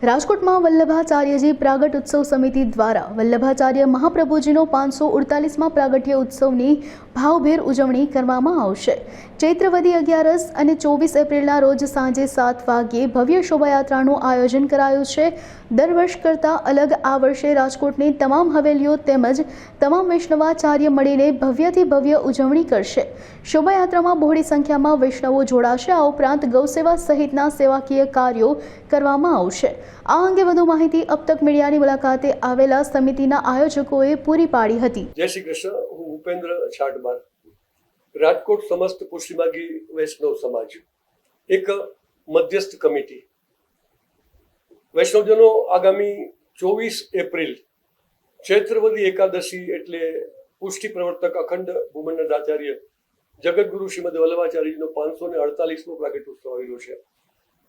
રાજકોટમાં વલ્લભાચાર્યજી પ્રાગટ ઉત્સવ સમિતિ દ્વારા વલ્લભાચાર્ય મહાપ્રભુજીનો પાંચસો ઉડતાલીસમાં પ્રાગટ્ય ઉત્સવની ભાવભેર ઉજવણી કરવામાં આવશે. ચૈત્રવદી અગિયારસ અને ચોવીસ એપ્રિલના રોજ સાંજે સાત વાગ્યે ભવ્ય શોભાયાત્રાનું આયોજન કરાયું છે. દર વર્ષ કરતાં અલગ આ વર્ષે રાજકોટની તમામ હવેલીઓ તેમજ તમામ વૈષ્ણવાચાર્ય મળીને ભવ્યથી ભવ્ય ઉજવણી કરશે. શોભાયાત્રામાં બહોળી સંખ્યામાં વૈષ્ણવો જોડાશે. આ ઉપરાંત ગૌસેવા સહિતના સેવાકીય કાર્યો કરવામાં આવશે. આ અંગે વધુ માહિતી અબ તક મીડિયાની મુલાકાતે આવેલા સમિતિના આયોજકોએ પૂરી પાડી હતી. જય શ્રી કૃષ્ણ. હું ઉપેન્દ્ર છાટબાર રાજકોટ સમસ્ત પુષ્ટિમાર્ગી વૈષ્ણવ સમાજ. એક મધ્યસ્થ કમિટી. વૈષ્ણવજનો આગામી ચોવીસ એપ્રિલ ચૈત્રવદી એકાદશી એટલે પુષ્ટિ પ્રવર્તક અખંડ ભૂમંડળ આચાર્ય જગતગુરુ શ્રીમદ વલ્લભાચાર્યજીનો પાંચસો ને અડતાલીસમો પ્રાગટ્ય ઉત્સવ આવેલો છે.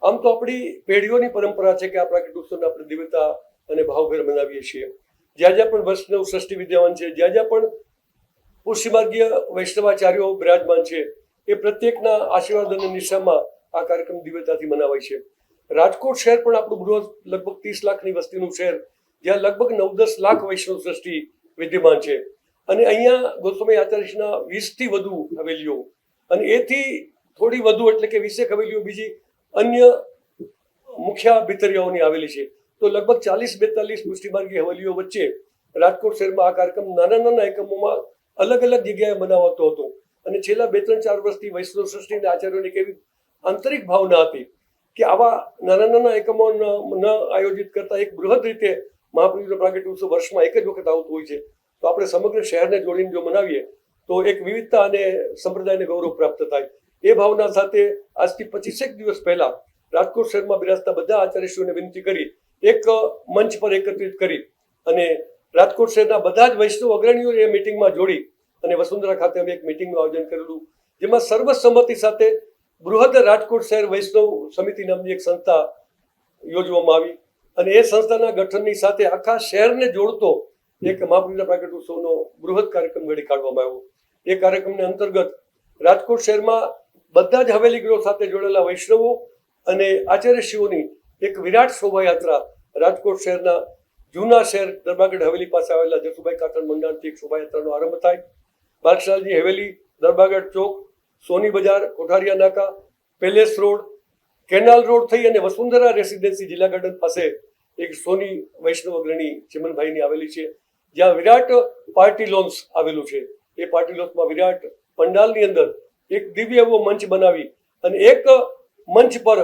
આમ તો આપણી પેઢીઓની પરંપરા છે કે આ પ્રાગટ્ય ઉત્સવને આપણે દિવ્યતા અને ભાવભેર મનાવીએ છીએ. જ્યાં જ્યાં પણ વૈષ્ણવ સૃષ્ટિ વિદ્યાવાન છે, જ્યાં જ્યાં પણ પુષ્ટિમાર્ગીય વૈષ્ણવાચાર્યો બિરાજમાન છે. એ પ્રત્યેકના આશીર્વાદ અને નિશામાં આ કાર્યક્રમ દિવ્યતાથી મનાવાય છે. રાજકોટ શહેર પણ આપણું બૃહદ લગભગ ત્રીસ લાખની વસ્તીનું શહેર, જ્યાં લગભગ નવ દસ લાખ વૈષ્ણવ સૃષ્ટિ વિદ્યમાન છે. અને અહીંયા ગોસ્વામી આચાર્યના વીસથી વધુ હવેલીઓ અને એથી થોડી વધુ એટલે કે વીસેક હવેલીઓ બીજી અન્ય મુખ્ય ભીતરિયાઓની આવેલી છે. તો લગભગ ચાલીસ બેતાલીસ પુષ્ટિમાર્ગી હવેલીઓ વચ્ચે રાજકોટ શહેરમાં આ કાર્યક્રમ નાના નાના એકમોમાં અલગ અલગ જગ્યાએ મનાવાતો હતો. અને છેલ્લા બે ત્રણ ચાર વર્ષથી વૈષ્ણવ સૃષ્ટિના આચાર્યોની કેવી આંતરિક ભાવના હતી કે આવા નાના નાના એકમો ન આયોજિત કરતા એક બૃહદ રીતે મહાપ્રભુનો પ્રાગટ્ય ઉત્સવ વર્ષમાં એક જ વખત આવતું હોય છે. તો આપણે સમગ્ર શહેરને જોડીને જો મનાવીએ, તો એક વિવિધતા અને સંપ્રદાયને ગૌરવ પ્રાપ્ત થાય. એ ભાવના સાથે આજથી પચીસેક દિવસ પહેલા રાજકોટ શહેરમાં બિરાજતા બધા આચાર્યશ્રીઓને વિનંતી કરી, એક મંચ પર એકત્રિત કરી અને રાજકોટ શહેરના બધા જ વૈષ્ણવ અગ્રણીઓ એ મિટિંગમાં જોડી અને વસુંધરા ખાતે અમે એક મિટિંગનું આયોજન કરેલું. જેમાં સર્વસંમતિ સાથે બૃહદ રાજકોટ શહેર વૈષ્ણવ સમિતિ નામની એક સંસ્થા યોજવામાં આવી અને એ સંસ્થાના ગઠનની સાથે આખા શહેરને જોડતો એક મહાપુરના પ્રાગટ ઉત્સવનો બૃહદ કાર્યક્રમ ઘડી કાઢવામાં આવ્યો. એ કાર્યક્રમને અંતર્ગત રાજકોટ શહેરમાં બધા જ હવેલી ગૃહ સાથે જોડેલા વૈષ્ણવો અને આચાર્યશ્રીઓની એક વિરાટ શોભાયાત્રા રાજકોટ શહેરના જૂના શહેર દરબારગઢ હવેલી પાસે આવેલા જસુભાઈ કાતણ મંડાણથી એક શોભાયાત્રાનો આરંભ થાય. બાદશાહજી Haveli, Darbargadh Chowk, Soni Bazaar, Kothariya Naka, palace road, canal road થઈ અને વસુંધરા રેસિડેન્સી જિલ્લા ગાર્ડન પાસે એક સોની વૈષ્ણવ અગ્રણી ચિમનભાઈની આવેલી છે. જ્યાં વિરાટ પાર્ટી લોન્સ આવેલું છે. એ પાર્ટી લોન્સમાં વિરાટ પંડાલની અંદર એક દિવ્ય એવો મંચ બનાવી અને એક મંચ પર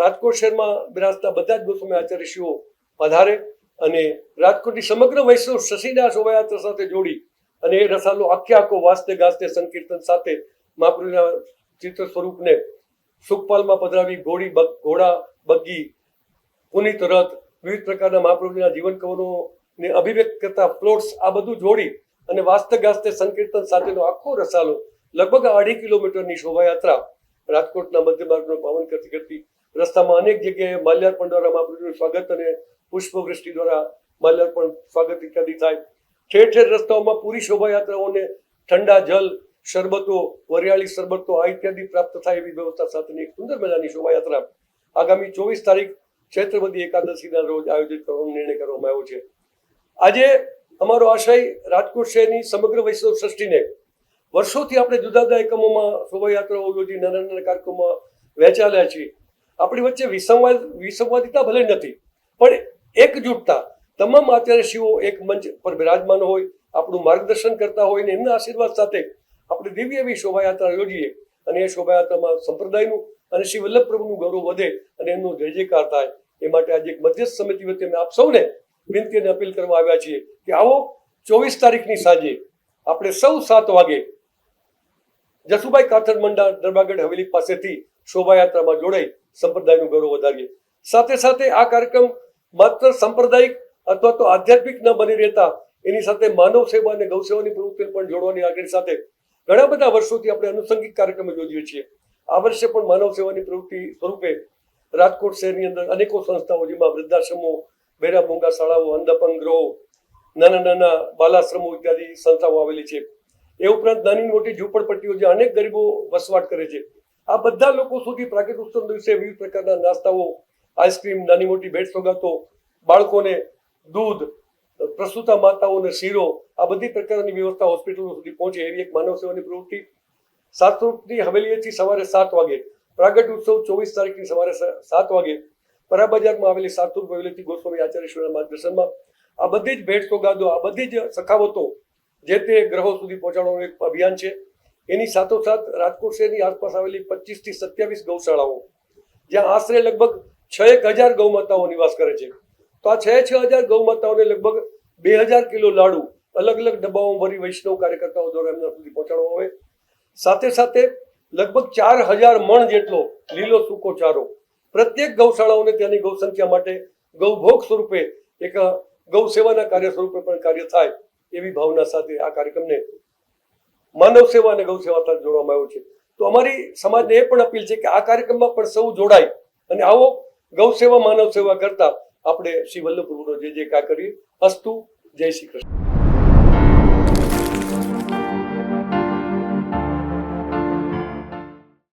રાજકોટ શહેરમાં બિરાજતા બધા જ ગોસ્વામી આચાર્યશ્રીઓ પધારે. અને રાજકોટની સમગ્ર વૈષ્ણવ શશીદાસ શોભાયાત્રા સાથે જોડી અને એ રસાલો આખે આખો વાસ્તે ગાસ્તે સંકીર્તન સાથે મહાપ્રભુના ચિત્ર સ્વરૂપને સુખપાલમાં પધરાવી ઘોડી ઘોડા, બગ્ગી, પુનિત રથ, વિવિધ પ્રકારના મહાપ્રભુના જીવન કવનોને અભિવ્યક્ત કરતા પ્લોટ્સ આ બધું જોડી અને વાસ્તે ગાસ્તે સંકીર્તન સાથેનો આખો રસાલો લગભગ અઢી કિલોમીટરની શોભાયાત્રા રાજકોટના મધ્ય માર્ગનો પાવન કરતી કરતી રસ્તામાં અનેક જગ્યાએ માલ્યાર્પણ દ્વારા મહાપ્રભુનું સ્વાગત અને પુષ્પવૃષ્ટિ દ્વારા માલ્યાર્પણ સ્વાગત ઇત્યાદિ થાય. ઠેર ઠેર રસ્તાઓમાં પૂરી શોભાયાત્રાઓને ઠંડા જલ, શરબતો, વરિયાળી શરબતો, આ ઇત્યાદિ પ્રાપ્ત થાય એવી વ્યવસ્થા સાથેની એક સુંદર મજાની શોભાયાત્રા આગામી ચોવીસ તારીખ ચૈત્રવદી એકાદશીના રોજ આયોજિત કરવાનો નિર્ણય કરવામાં આવ્યો છે. આજે અમારો આશય રાજકોટ શહેરની સમગ્ર વૈષ્ણવ સૃષ્ટિને વર્ષોથી આપણે જુદા જુદા એકમોમાં શોભાયાત્રાઓ યોજી નાના નાના કાર્યક્રમોમાં વહેંચાયેલા છીએ. આપણી વચ્ચે વિસંવાદ, વિસંવાદિતા ભલે નથી પણ એકજૂટતા. તમામ આચાર્યશ્રીઓ એક મંચ પર બિરાજમાન હોય, આપણું માર્ગદર્શન કરતા હોય ને એમના આશીર્વાદ સાથે આપણે દિવ્ય એવી શોભાયાત્રા યોજીએ અને એ શોભાયાત્રામાં સંપ્રદાયનું અને શ્રી વલ્લભ પ્રભુનું ગૌરવ વધે અને એમનો જય જયકાર થાય. એ માટે આજે એક મધ્યસ્થ સમિતિ વચ્ચે અમે આપ સૌને વિનંતી અને અપીલ કરવા આવ્યા છીએ કે આવો ચોવીસ તારીખની સાંજે આપણે સૌ સાત વાગે જસુભાઈ કાથર મંડા દરબારગઢ હવેલી પાસેથી શોભાયાત્રામાં જોડાઈ સંપ્રદાયનું ગૌરવ વધારીએ. સાથે સાથે આ કાર્યક્રમ માત્ર સાંપ્રદાયિક અથવા તો આધ્યાત્મિક ન બની રહેતા એની સાથે માનવ સેવા અને ગૌ સેવાની પ્રવૃત્તિને પણ જોડવાની આગળ સાથે ઘણા બધા વર્ષોથી આપણે અનુસંગિક કાર્યક્રમો યોજીએ છીએ. આ વર્ષે પણ માનવ સેવાની પ્રવૃત્તિ સ્વરૂપે રાજકોટ શહેરની અંદર અનેકો સંસ્થાઓ, જેમાં વૃદ્ધાશ્રમો, બેરા મોંઘા શાળાઓ અંધપંગ ગ્રહો નાના નાના બાલાશ્રમો ઇત્યાદિ સંસ્થાઓ આવેલી છે. એ ઉપરાંત નાની મોટી ઝૂંપડપટ્ટીઓ જે અનેક ગરીબો વસવાટ કરે છે. આ બધા લોકો સુધી પ્રાકૃતિક ઉત્સવ દિવસે વિવિધ પ્રકારના નાસ્તાઓ આઈસ્ક્રીમ નાની મોટી ભેટ સોગાતો, બાળકોને દૂધ, પ્રસૂતા માતાઓને શીરો, આ બધી પ્રકારની વ્યવસ્થા હોસ્પિટલો સુધી પહોંચે એવી એક માનવ સેવાની પ્રવૃત્તિ. સાતરૂપની હવેલીએથી સવારે સાત વાગે પ્રાગટ ઉત્સવ ચોવીસ તારીખની સવારે સાત વાગે પરા બજારમાં આવેલી સાતરૂપ હવેલીથી ગોસ્વામી આચાર્યશ્વરના માર્ગદર્શનમાં. આ બધી જ ભેટ સોગાદો, આ બધી જ સખાવતો જે તે ગ્રહો સુધી પહોંચાડવાનું એક અભિયાન છે. એની સાથોસાથ રાજકોટ શહેરની આસપાસ આવેલી પચીસથી સત્યાવીસ ગૌશાળાઓ, જ્યાં આશરે લગભગ છ એક હજાર ગૌમાતાઓ નિવાસ કરે છે. તો આ છ છ હજાર ગૌમાતાઓને લગભગ બે હજાર કિલો લાડુ અલગ અલગ ડબ્બાઓ ભરી વૈષ્ણવ કાર્યકર્તાઓ દ્વારા એમના સુધી પહોંચાડવામાં આવે. સાથે સાથે લગભગ ચાર હજાર મણ જેટલો લીલો સૂકો ચારો પ્રત્યેક ગૌશાળાઓને ત્યાંની ગૌ સંખ્યા માટે ગૌભોગ સ્વરૂપે એક ગૌ સેવાના કાર્ય સ્વરૂપે પણ કાર્ય થાય એવી ભાવના સાથે આ કાર્યક્રમને માનવ સેવા અને ગૌ સેવા સાથે જોડવામાં આવ્યો છે. તો અમારી સમાજને એ પણ અપીલ છે કે આ કાર્યક્રમમાં પણ સૌ જોડાય અને આવો ગૌ સેવા માનવ સેવા કરતા આપણે શ્રી વલ્લભ જે જે કા કરીએ, અસ્તુ, જય શ્રી કૃષ્ણ.